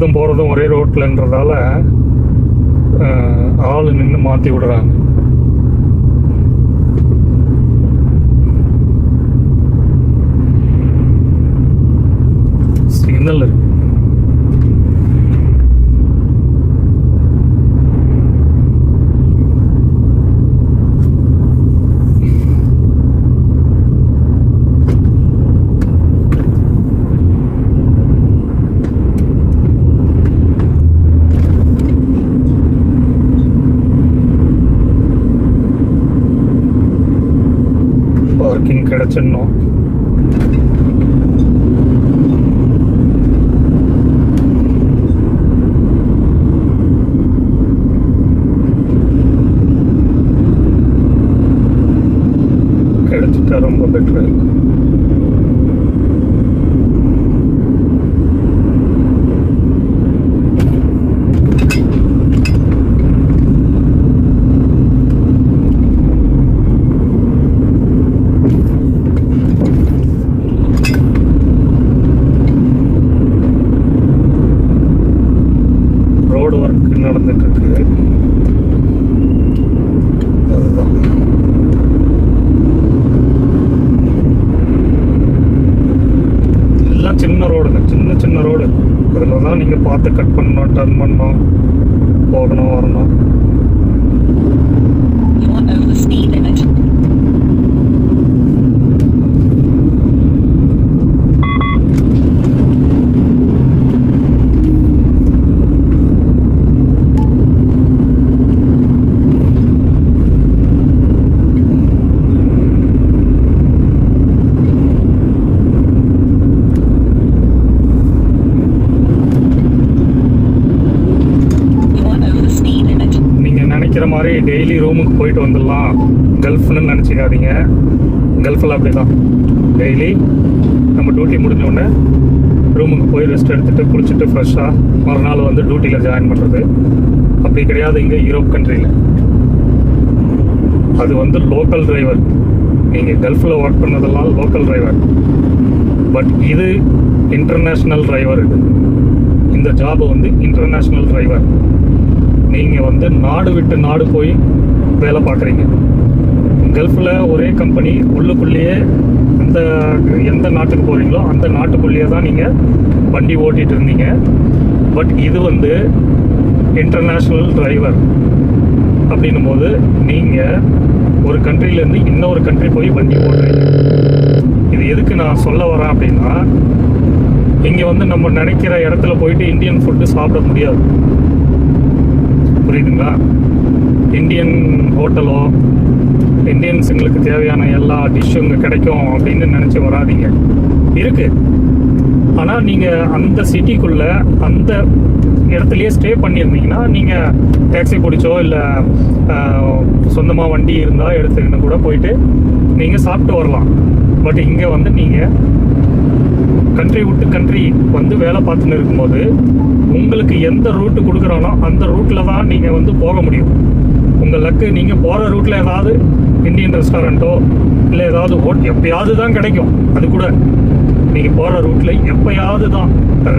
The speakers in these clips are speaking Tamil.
வர்றதும் போகிறதும் ஒரே ரோட்டில்ன்றதால ஆள் நின்று மாற்றி விடுறாங்க. சிக்னல் இருக்கு. வச்சிடணும் கிடச்சிடணும் கிடைச்சிட்டா ரொம்ப பெட்டராக இருக்கும் ஒர்க் நடந்துட்டு இருக்கு அதுதான் எல்லாம் சின்ன ரோடுங்க சின்ன சின்ன ரோடு இதில் தான் நீங்கள் பார்த்து கட் பண்ணணும் டர்ன் பண்ணணும் போகணும் வரணும். கல்ஃப்னு நினச்சிக்காதீங்க. கல்ஃபில் அப்படி தான் டெய்லி நம்ம டியூட்டி முடிஞ்சோடனே ரூமுக்கு போய் ரெஸ்ட் எடுத்துகிட்டு குளிச்சுட்டு ஃப்ரெஷ்ஷாக மறுநாள் வந்து டியூட்டியில் ஜாயின் பண்ணுறது அப்படி கிடையாது இங்கே யூரோப் கண்ட்ரியில் அது வந்து லோக்கல் டிரைவர் நீங்கள் கல்ஃபில் ஒர்க் பண்ணதெல்லாம் லோக்கல் டிரைவர் பட் இது இன்டர்நேஷ்னல் டிரைவர் இது. இந்த ஜாப் வந்து இன்டர்நேஷ்னல் டிரைவர் நீங்கள் வந்து நாடு விட்டு நாடு போய் வேலை பார்க்குறீங்க. கல்ஃபில் ஒரே கம்பெனி உள்ளுக்குள்ளேயே அந்த எந்த நாட்டுக்கு போகிறீங்களோ அந்த நாட்டுக்குள்ளேயே தான் நீங்கள் வண்டி ஓட்டிகிட்டு இருந்தீங்க. பட் இது வந்து இன்டர்நேஷ்னல் டிரைவர் அப்படின்னும் போது நீங்கள் ஒரு கண்ட்ரிலேருந்து இன்னொரு கண்ட்ரி போய் வண்டி ஓட்டுறீங்க. இது எதுக்கு நான் சொல்ல வரேன் அப்படின்னா இங்கே வந்து நம்ம நினைக்கிற இடத்துல போயிட்டு இந்தியன் ஃபுட்டு சாப்பிட முடியாது. புரியுதுங்களா? இந்தியன் ஹோட்டலோ இந்தியன்ஸுங்களுக்கு தேவையான எல்லா டிஷ்ஷும் இங்கே கிடைக்கும் அப்படின்னு நினச்சி வராதீங்க. இருக்குது ஆனால் நீங்கள் அந்த சிட்டிக்குள்ளே அந்த இடத்துலையே ஸ்டே பண்ணியிருந்தீங்கன்னா நீங்கள் டேக்ஸி பிடிச்சோ இல்லை சொந்தமாக வண்டி இருந்தால் எடுத்துக்கின்னு கூட போயிட்டு நீங்கள் சாப்பிட்டு வரலாம். பட் இங்கே வந்து நீங்கள் கண்ட்ரி விட்டு கண்ட்ரி வந்து வேலை பார்த்துன்னு இருக்கும்போது உங்களுக்கு எந்த ரூட்டு கொடுக்குறானோ அந்த ரூட்டில் தான் நீங்கள் வந்து போக முடியும். உங்கள் லக்கு நீங்கள் போகிற ரூட்டில் ஏதாவது இந்தியன் ரெஸ்டாரண்ட்டோ இல்லை ஏதாவது ஹோட் எப்பயாவது தான் கிடைக்கும். அது கூட நீங்கள் போகிற ரூட்டில் எப்பயாவது தான்.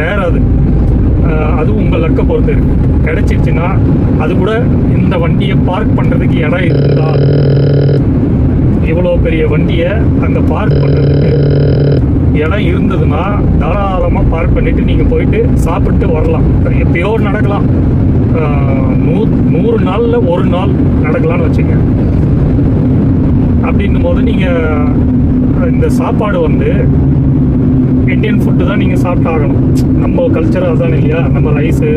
ரேர் அது. அது உங்கள் லக்கை பொறுத்து இருக்கு. கிடைச்சிருச்சுன்னா அது கூட இந்த வண்டியை பார்க் பண்ணுறதுக்கு இடம் இருந்தால் இவ்வளோ பெரிய வண்டியை அங்கே பார்க் பண்ணுறதுக்கு இடம் இருந்ததுன்னா தாராளமாக பார்க் பண்ணிவிட்டு நீங்கள் போயிட்டு சாப்பிட்டு வரலாம். அது எப்பயோ நடக்கலாம். நூ நூறு நாளில் ஒரு நாள் நடக்கலாம்னு வச்சுங்க. அப்படின்னும் போது நீங்கள் இந்த சாப்பாடு வந்து இந்தியன் ஃபுட்டு தான் நீங்கள் சாப்பிட்டாகணும். நம்ம கல்ச்சர் அதுதான் இல்லையா? நம்ம ரைஸு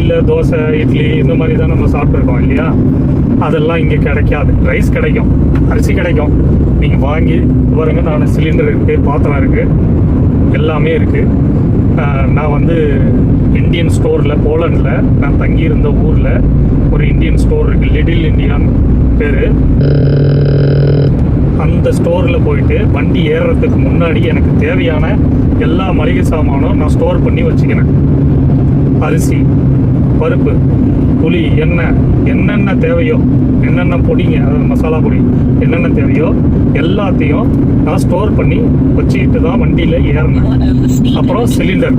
இல்லை தோசை இட்லி இந்த மாதிரி தான் நம்ம சாப்பிட்ருக்கோம் இல்லையா? அதெல்லாம் இங்கே கிடைக்காது. ரைஸ் கிடைக்கும். அரிசி கிடைக்கும். நீங்கள் வாங்கி பாருங்க நான் சிலிண்டர் இருக்குது பாத்திரம் இருக்குது எல்லாமே இருக்குது நான் வந்து இந்தியன் ஸ்டோரில் போலண்டில் நான் தங்கியிருந்த ஊரில் ஒரு இந்தியன் ஸ்டோர் இருக்குது லிடில் இந்தியான்னு பேர். அந்த ஸ்டோரில் போயிட்டு வண்டி ஏறுறதுக்கு முன்னாடி எனக்கு தேவையான எல்லா மளிகை சாமானும் நான் ஸ்டோர் பண்ணி வச்சுக்கினேன் அரிசி பருப்பு புளி எண்ணெய் என்னென்ன தேவையோ என்னென்ன பொடிங்க அதாவது மசாலா பொடி என்னென்ன தேவையோ எல்லாத்தையும் நான் ஸ்டோர் பண்ணி வச்சுக்கிட்டு தான் வண்டியில் ஏறினேன். அப்புறம் சிலிண்டர்.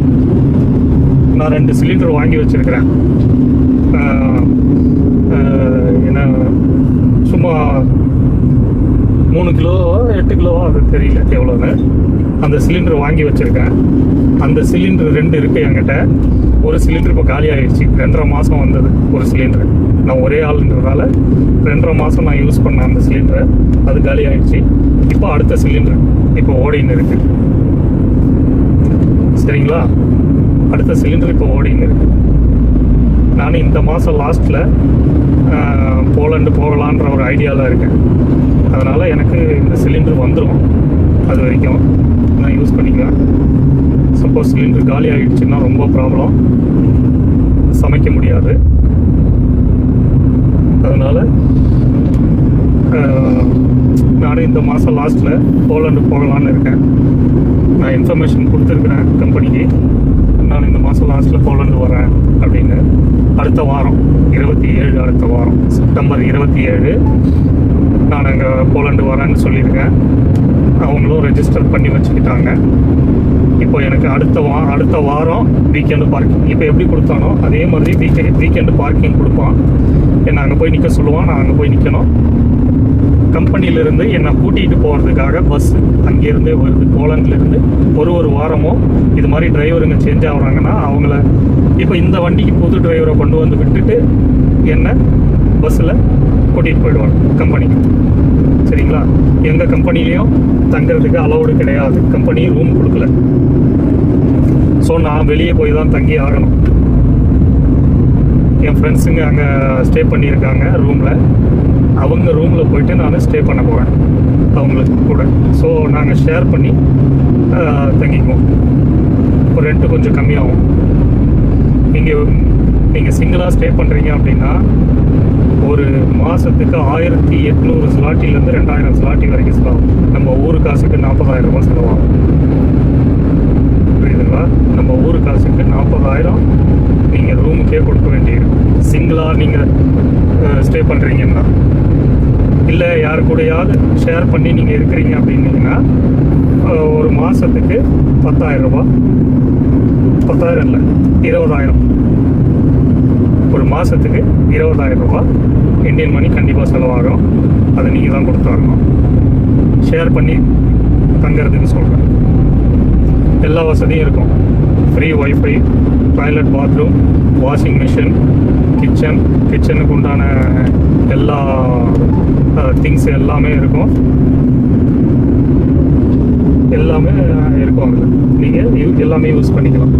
நான் ரெண்டு சிலிண்டர் வாங்கி வச்சிருக்கிறேன். என்ன சும்மா மூணு கிலோவோ எட்டு கிலோவோ அது தெரியல எவ்வளோன்னு அந்த சிலிண்டர் வாங்கி வச்சுருக்கேன். அந்த சிலிண்டர் ரெண்டு இருக்குது என்கிட்ட. ஒரு சிலிண்டர் இப்போ காலி ஆகிடுச்சு ரெண்டரை மாதம் வந்தது ஒரு சிலிண்டர். நான் ஒரே ஆளுன்றதால ரெண்டரை மாதம் நான் யூஸ் பண்ண அந்த சிலிண்டரை. அது காலி ஆகிடுச்சு இப்போ அடுத்த சிலிண்டர் இப்போ ஓடின்னு இருக்குது சரிங்களா? அடுத்த சிலிண்டர் இப்போ ஓடின்னு இருக்குது நான் இந்த மாதம் லாஸ்ட்டில் போலண்டு போகலான்ற ஒரு ஐடியாவில் இருக்கேன். அதனால் எனக்கு இந்த சிலிண்டர் வந்துடும் அது வரைக்கும் நான் யூஸ் பண்ணிக்குவேன் சப்போஸ் சிலிண்டர் காலி ஆகிடுச்சுன்னா ரொம்ப ப்ராப்ளம் சமைக்க முடியாது. அதனால் நானும் இந்த மாதம் லாஸ்ட்டில் போலண்டு போகலான்னு இருக்கேன். நான் இன்ஃபர்மேஷன் கொடுத்துருக்குறேன் கம்பெனிக்கு நான் இந்த மாதம் லாஸ்ட்டில் போலந்து வரேன் அப்படின்னு அடுத்த வாரம் இருபத்தி ஏழு அடுத்த வாரம் செப்டம்பர் இருபத்தி ஏழு நான் அங்கே போலந்து வரேன்னு சொல்லியிருக்கேன். அவங்களும் ரெஜிஸ்டர் பண்ணி வச்சுக்கிட்டாங்க. இப்போ எனக்கு அடுத்த வா அடுத்த வாரம் வீக்கெண்டு பார்க்கிங் இப்போ எப்படி கொடுத்தானோ அதே மாதிரி வீக்கெண்ட் வீக்கெண்டு பார்க்கிங் கொடுப்பான். என்னை அங்கே போய் நிற்க சொல்லுவான் நான் அங்கே போய் நிற்கணும் கம்பெனியிலிருந்து என்னை கூட்டிகிட்டு போகிறதுக்காக பஸ் அங்கேருந்து வருது. போலண்ட்லேருந்து ஒரு ஒரு வாரமும் இது மாதிரி டிரைவருங்க சேஞ்ச் ஆகுறாங்கன்னா அவங்கள இப்போ இந்த வண்டிக்கு புது டிரைவரை கொண்டு வந்து விட்டுட்டு என்னை பஸ்ஸில் கூட்டிகிட்டு போயிடுவாங்க கம்பெனிக்கு. சரிங்களா? எங்கள் கம்பெனிலையும் தங்குறதுக்கு அலௌடு கிடையாது. கம்பெனி ரூம் கொடுக்கல. ஸோ நான் வெளியே போய் தான் தங்கி ஆகணும். என் ஃப்ரெண்ட்ஸுங்க அங்கே ஸ்டே பண்ணியிருக்காங்க ரூமில் அவங்க ரூமில் போயிட்டு நான் ஸ்டே பண்ண போவேன் அவங்களுக்கு கூட. ஸோ நாங்கள் ஷேர் பண்ணி தங்கிக்குவோம். இப்போ ரெண்ட்டு கொஞ்சம் கம்மியாகும். நீங்கள் நீங்கள் சிங்கிளாக ஸ்டே பண்ணுறீங்க அப்படின்னா ஒரு மாதத்துக்கு ஆயிரத்தி எட்நூறு ஸ்லாட்டிலேருந்து ரெண்டாயிரம் ஸ்லாட்டி வரைக்கும் செலவாகும். நம்ம ஊர் காசுக்கு நாற்பதாயிரம் ரூபாய் செலவாகும். புரியுதுங்களா? நம்ம ஊர் காசுக்கு நாற்பதாயிரம் நீங்கள் ரூமுக்கே கொடுக்க வேண்டியிருக்கு. சிங்கிளாக நீங்கள் ஸ்டே பண்ணுறீங்கன்னா இல்லை யார் கூடயாவது ஷேர் பண்ணி நீங்கள் இருக்கிறீங்க அப்படின்னீங்கன்னா ஒரு மாதத்துக்கு பத்தாயிரம் பத்தாயிரம் இல்லை இருபதாயிரம். ஒரு மாதத்துக்கு இருபதாயிரம் ரூபா இந்தியன் மணி கண்டிப்பாக செலவாகும். அதை நீங்கள் தான் கொடுத்தாகணும் ஷேர் பண்ணி தங்கிறதுக்கு சொல்கிறேன் எல்லா வசதியும் இருக்கும். Free WiFi toilet bathroom washing machine kitchen கிச்சனுக்கு உண்டான எல்லா திங்ஸ் எல்லாமே இருக்கும். எல்லாமே இருக்கும் அதில். நீங்கள் எல்லாமே யூஸ் பண்ணிக்கலாம்.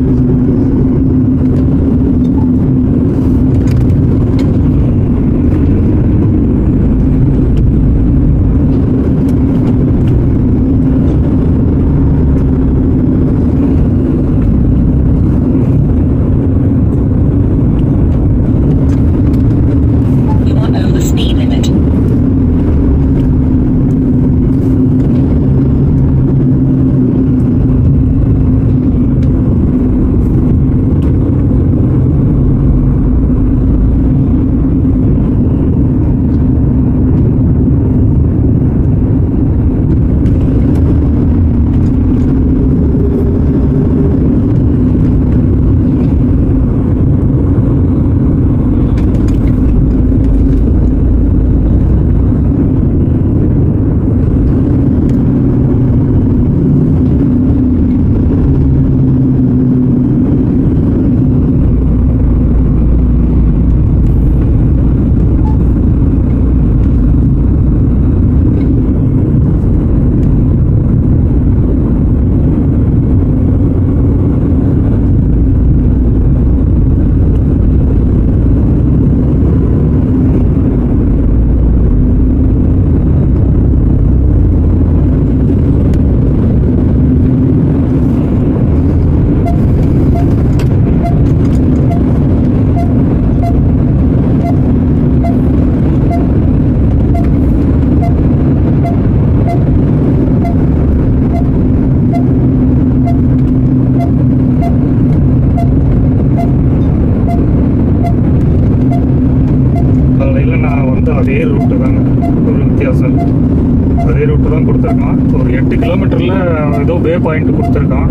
இடத்துல ஏதோ வே பாயிண்ட் கொடுத்துருக்கான்.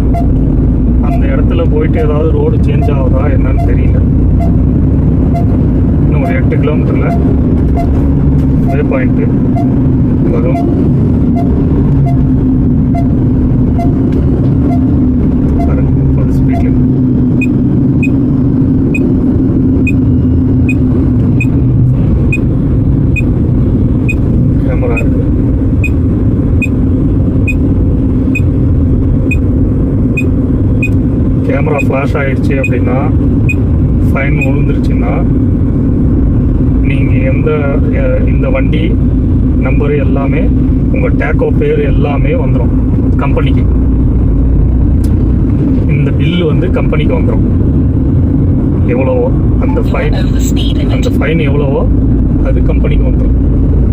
அந்த இடத்துல போயிட்டு ஏதாவது ரோடு சேஞ்ச் ஆகுதா என்னன்னு தெரியல. இன்னும் ஒரு எட்டு கிலோமீட்டரில் வே பாயிண்ட்டு வரும். பாருங்க முப்பது ஸ்பீட்லேருந்து கேமரா இருக்கு கேமரா ஃப்ளாஷ் ஆயிடுச்சு அப்படின்னா ஃபைன் விழுந்துருச்சுன்னா நீங்கள் எந்த இந்த வண்டி நம்பரு எல்லாமே உங்கள் டேக்கோ பேர் எல்லாமே வந்துடும் கம்பெனிக்கு. இந்த பில்லு வந்து கம்பெனிக்கு வந்துடும் எவ்வளவோ அந்த ஃபைன் அந்த ஃபைன் எவ்வளவோ அது கம்பெனிக்கு வந்துடும்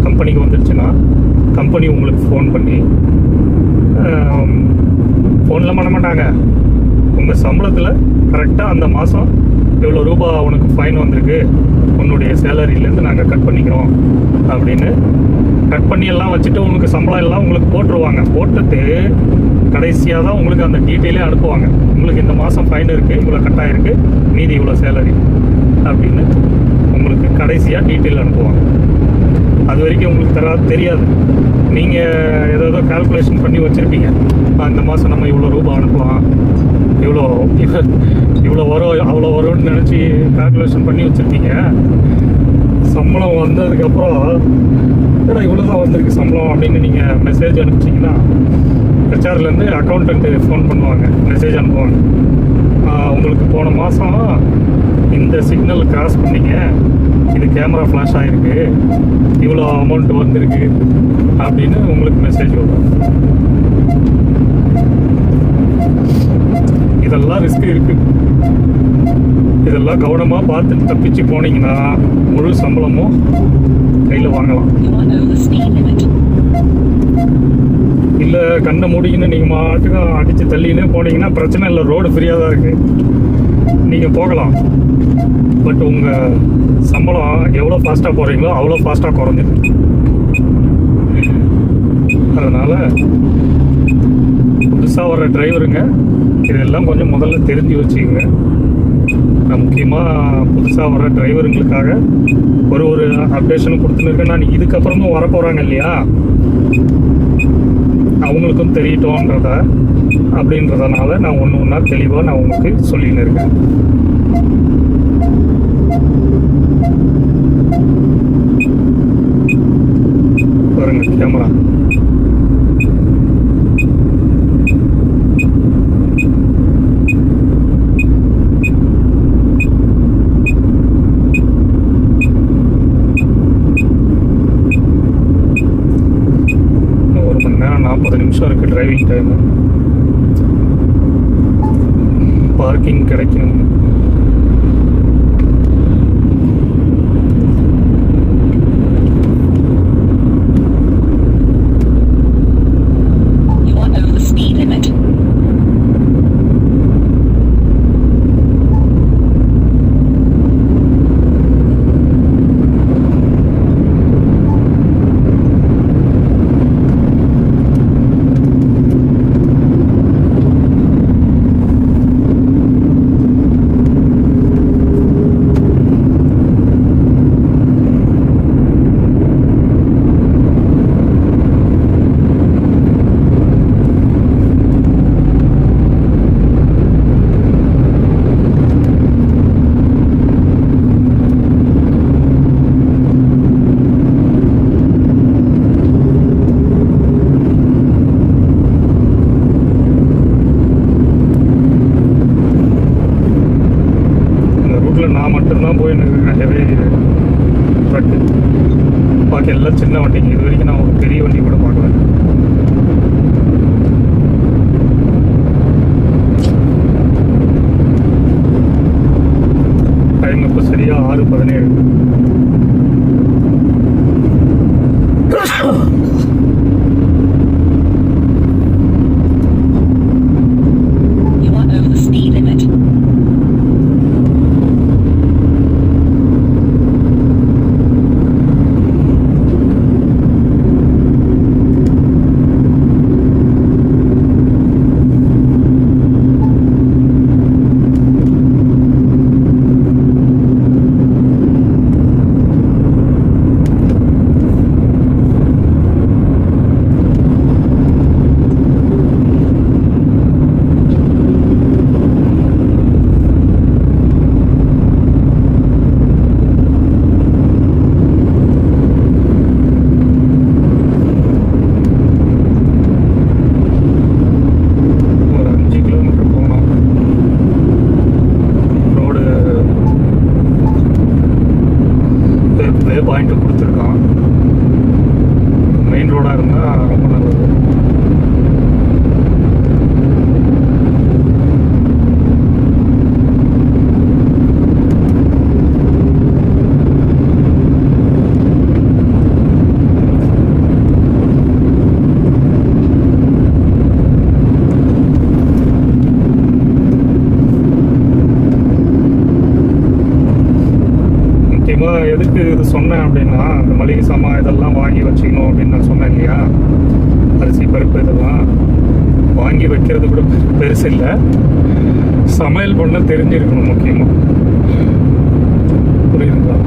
கம்பெனிக்கு வந்துருச்சுன்னா கம்பெனி உங்களுக்கு ஃபோன் பண்ணி ஃபோனில் பண்ண மாட்டாங்க. உங்கள் சம்பளத்தில் கரெக்டாக அந்த மாதம் இவ்வளோ ரூபா உனக்கு ஃபைன் வந்திருக்கு? உன்னுடைய சேலரியிலேருந்து நாங்கள் கட் பண்ணிக்கிறோம். அப்படின்னு கட் பண்ணி எல்லாம் வச்சுட்டு உங்களுக்கு சம்பளம் எல்லாம் உங்களுக்கு போட்டுருவாங்க. போட்டுட்டு கடைசியாக தான் உங்களுக்கு அந்த டீட்டெயிலே அனுப்புவாங்க. உங்களுக்கு இந்த மாதம் ஃபைன் இருக்குது இவ்வளோ கட்டாயிருக்கு மீதி இவ்வளோ சேலரி அப்படின்னு உங்களுக்கு கடைசியாக டீட்டெயில் அனுப்புவாங்க. அது வரைக்கும் உங்களுக்கு தரா தெரியாது. நீங்கள் ஏதோ ஏதோ கால்குலேஷன் பண்ணி வச்சுருப்பீங்க. இந்த மாதம் நம்ம இவ்வளோ ரூபா அனுப்பலாம். இவ்வளோ இவ்வளோ வரும் அவ்வளோ வரும்னு நினச்சி கால்குலேஷன் பண்ணி வச்சுருப்பீங்க. சம்பளம் வந்ததுக்கப்புறம் ஏடா இவ்வளோ தான் வந்திருக்கு சம்பளம்? அப்படின்னு நீங்கள் மெசேஜ் அனுப்பிச்சிங்கன்னா ஹெச்ஆர்லேருந்து அக்கௌண்ட்டு ஃபோன் பண்ணுவாங்க. மெசேஜ் அனுப்புவாங்க. உங்களுக்கு போன மாதம் இந்த சிக்னல் கிராஸ் பண்ணிங்க. இது கேமரா ஃப்ளாஷ் ஆகிருக்கு இவ்வளோ அமௌண்ட் வந்திருக்கு அப்படின்னு உங்களுக்கு மெசேஜ் வரும். இதெல்லாம் ரிஸ்க் இருக்கு. இதெல்லாம் கவனமாக பார்த்து தப்பிச்சு போனீங்கன்னா முழு சம்பளமும் கையில் வாங்கலாம். இல்லை கண்ணை மூடிக்கின்னு நீங்கள் மாட்டுக்கு அடித்து தள்ளின்னு போனீங்கன்னா பிரச்சனை இல்லை ரோடு ஃப்ரீயாக தான் இருக்குது நீங்கள் போகலாம். பட் உங்கள் சம்பளம் எவ்வளோ ஃபாஸ்ட்டாக போகிறீங்களோ அவ்வளோ ஃபாஸ்ட்டாக குறைஞ்சிடும் அதனால் புதுசாக வர டிரைவருங்க இதெல்லாம் கொஞ்சம் முதல்ல தெரிஞ்சு வச்சுக்கோங்க. நான் முக்கியமாக புதுசாக வர டிரைவருங்களுக்காக ஒரு ஒரு அப்டேஷனும் கொடுத்துன்னு இருக்கேன். நான் இதுக்கப்புறமும் வரப்போகிறாங்க இல்லையா? அவங்களுக்கும் தெரியட்டோன்றத அப்படின்றதுனால நான் ஒன்று ஒன்றா தெளிவாக நான் உங்களுக்கு சொல்லின்னு இருக்கேன். பாருங்க கேமரா இன்னும் ஒரு மணி நேரம் நாற்பது நிமிஷம் இருக்குது டிரைவிங் டைமு பார்க்கிங் கிடைக்கும் பாக்கி எல்லாம் சின்ன வண்டிங்க இது வரைக்கும் நான் ஒரு பெரிய வண்டி கூட சொன்னேன் அப்படின்னா அந்த மளிகை சாமான் இதெல்லாம் வாங்கி வச்சுக்கணும் அப்படின்னு நான் சொன்னேன் இல்லையா? அரிசி பருப்பு இதெல்லாம் வாங்கி வைக்கிறது கூட பெருசு இல்லை. சமையல் பண்ண தெரிஞ்சிருக்கணும் முக்கியமாக புரியுதுங்களா?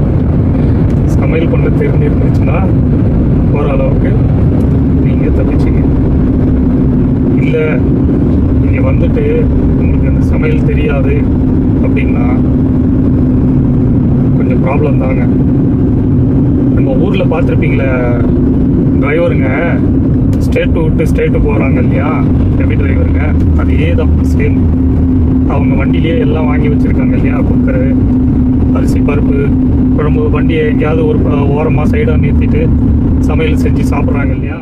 சமையல் பண்ண தெரிஞ்சிருந்துச்சுன்னா ஓரளவுக்கு நீங்கள் தப்பிச்சிங்க. இல்லை நீங்கள் வந்துட்டு உங்களுக்கு அந்த சமையல் தெரியாது அப்படின்னா கொஞ்சம் ப்ராப்ளம் தாங்க. நம்ம ஊரில் பார்த்துருப்பீங்களே டிரைவருங்க ஸ்டேட்டு விட்டு ஸ்டேட்டு போகிறாங்க இல்லையா? ஹெவி டிரைவருங்க அதே தான் சேம் அவங்க வண்டியிலேயே எல்லாம் வாங்கி வச்சுருக்காங்க இல்லையா? குக்கரு அரிசி பருப்பு குழம்பு வண்டியை எங்கேயாவது ஒரு ஓரமாக சைடாக நிறுத்திட்டு சமையல் செஞ்சு சாப்பிட்றாங்க இல்லையா?